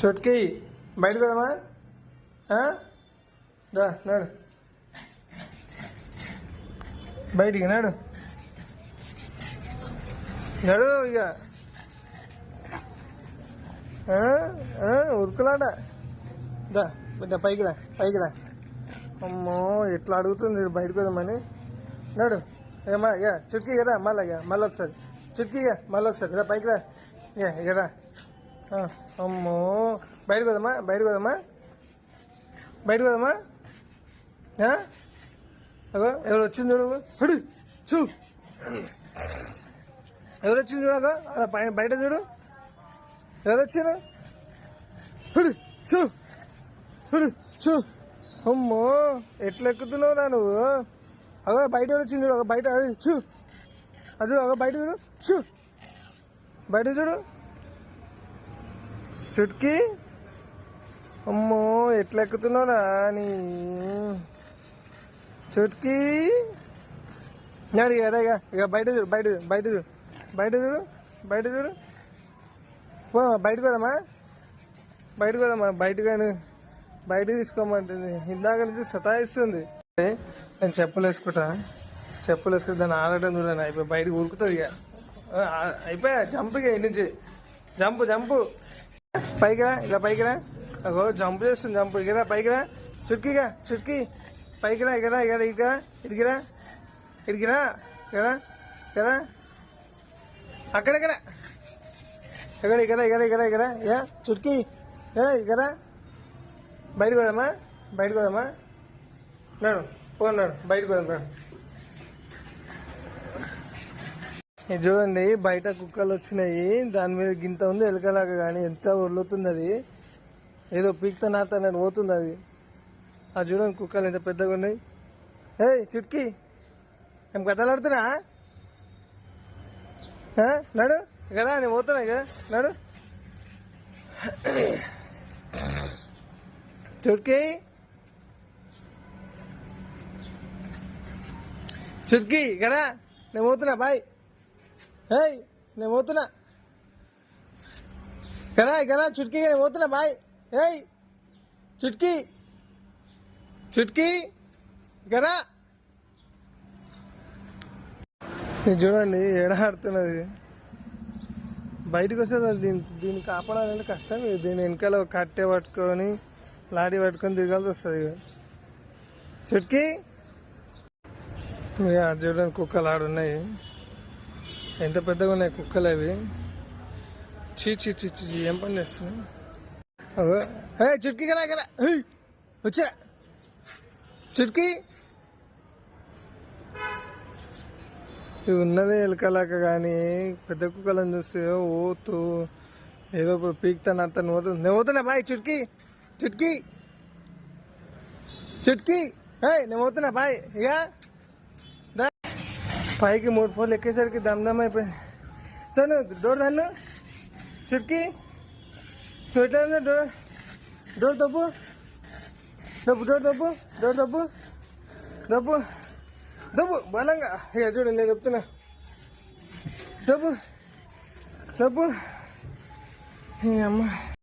చుట్కి బయటకు వదమ్మా దా నాడు. బయటికి నాడు. నడు ఇక. ఆ? ఉరుకులాట. దా బిడ్డ పైకి రా పైకి రా. అమ్మో ఎట్లా అడుగుతుంది బయటకు వదమని నాడు. ఏమా ఇక చుట్కీ ఇరా మళ్ళా మళ్ళీ ఇక మళ్ళీ ఒకసారి. చుట్కీ ఇక మళ్ళీ ఒకసారి. రా పైకి రా. ఇక ఇక రా. అమ్మో. బయటకు వదమ్మా బయటకు వదమ్మా బయటకు వదమ్మా అగో ఎవరు వచ్చింది చూడు? హడు చూ. ఎవరు వచ్చింది చూడు అగో? అలా పైన బయట చూడు. ఎవరు వచ్చారు హడు చూ. హడు చూ. అమ్మో ఎట్లా ఎక్కుతున్నావు రా నువ్వు? అగో బయట ఎవరు వచ్చింది చూడు? బయట చూ. అది చూడు, అగో బయట చూడు చూ. బయట చూడు. చుట్కి? అమ్మో ఎట్లా ఎక్కుతున్నావురా నీ? చుట్కి? అడిగా ఇక ఇక ఇక బయట చూడు బయట చూడు బయట చూడు బయట చూడు బయట చూడు. పో బయటకు పోదామా? బయటకు పోదామా? బయట కానీ బయట తీసుకోమంటుంది. ఇందాక నుంచి సతాయిస్తుంది. నేను చెప్పులు వేసుకుంటా. చెప్పులు వేసుకుంటే దాన్ని ఆడటం చూడండి అయిపోయి బయటకు ఉరుకుతుంది ఇక. అయిపోయా? జంప్ ఇక ఇంటి నుంచి. Jump jump. పైకిరా ఇలా పైకిరా. అగో జంప్ చేస్తుంది జంప్. ఇగరా పైకిరా. చుట్కీగా చుట్కీ. పైకిరా ఇక్కడ ఇక్కడ ఇక్కడ ఇడిగిరా ఇడిగిరా ఇక్కడ ఇక్కడ అక్కడెక్కడ ఎక్కడ ఇక్కడ ఇక్కడ ఇక్కడ ఇక్కడ. ఇక చుట్కీ. ఏ ఇక్కడ బయటకు పోదామా? బయటకు పోదామా? నాడు పోన్నాడు బయటకు పోదాం నాడు ఇది చూడండి బయట కుక్కలు వచ్చినాయి. దాని మీద గింత ఉంది ఎలకలాగా కానీ ఎంత ఒర్లుతుంది అది. ఏదో పీక్త నాత అన్నట్టు పోతుంది అది. అది చూడండి కుక్కలు ఎంత పెద్దగా ఉన్నాయి. ఏయ్ చుట్కీ. ఏం కథలాడుతున్నా నడు కదా నేను పోతున్నా కదా నడు. చుట్కి. చుట్కి కదా నేను పోతున్నా బాయ్. ఏయ్ నేను పోతున్నా. కరా కరా చుట్కీ నేను పోతున్నా బాయ్. ఏయ్ చుట్కీ. చుట్కీ కరా చూడండి ఏడాడుతున్నది బయటకు వస్తే దీని దీన్ని కాపాడాలంటే కష్టం దీని వెనకాల కట్టె పట్టుకొని లాడి పట్టుకొని తిరగాల్సి వస్తుంది చుట్కీ. చూడండి కుక్కలు ఆడున్నాయి. ఎంత పెద్దగా ఉన్నాయి కుక్కలు అవి? చీ చీ చీ చీ ఏం పని చేస్తున్నాయి అగో చుట్కీ కదా కదా వచ్చా చుట్కీ. ఇవి ఉన్నదే ఎలకలాక కానీ పెద్ద కుక్కలను చూస్తే ఓతు ఏదో పీక్తాను అంత పోతుంది నేను పోతున్నా బాయ్ చుట్కీ? చుట్కీ. చుట్కీ. ఏ నేను పోతున్నా బాయ్? ఇక పైకి మూడు ఫోన్లు ఎక్కేసరికి దమ్దమ్ అయిపోయింది తను డోర్ దన్ను చుట్కీ నువ్వు ఎట్లా డోర్ డోర్ తప్పు డబ్బు డోర్ తప్పు డోర్ తప్పు దబ్బు డబ్బు బలంగా ఇక చూడండి నేను చెప్తున్నా డబ్బు డబ్బు అమ్మ